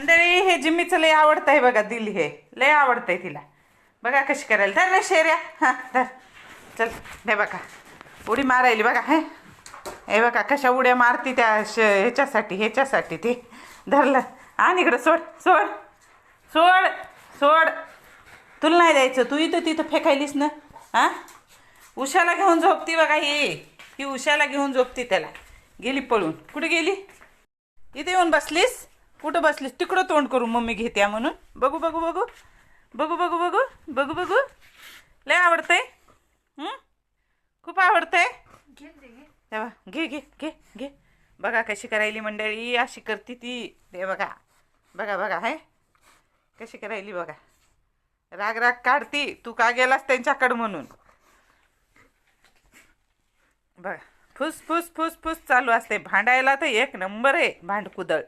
मंडळी हे जिम्मीचं लय आहे बघा दिली हे. लय आवडतंय तिला. बघा कशी करायला. धर ना शेऱ्या. हां धर. चल हे बघा. उडी मारायली बघा हे. हे बघा कशा उड्या मारती त्या श ह्याच्यासाठी ह्याच्यासाठी ती. धरलं. आणि इकडं सोड सोड. सोड सोड. तुला नाही द्यायचं. तू इथं तिथं फेकायलीस ना? हां? उशाला घेऊन झोपती बघा ही. ही उशाला घेऊन झोपती त्याला. गेली पळून. कुठे गेली? इथे येऊन बसलीस? कुठं बसलीस? तिकडं तोंड करू मम्मी घेत्या म्हणून. बघू बघू बघू. बघू बघू बघू. बघू बघू. लय आवडतंय? खूप आवडतंय? तेव्हा घे घे घे घे. बघा कशी करायली मंडळी अशी करती ती. ते बघा. बघा बघा हाय कशी करायली बघा. राग राग काढती. तू का गेलास त्यांच्याकडं म्हणून? बघा. फुस फुस फुस फुस चालू असते. भांडायला तर एक नंबर आहे भांडकुदळ.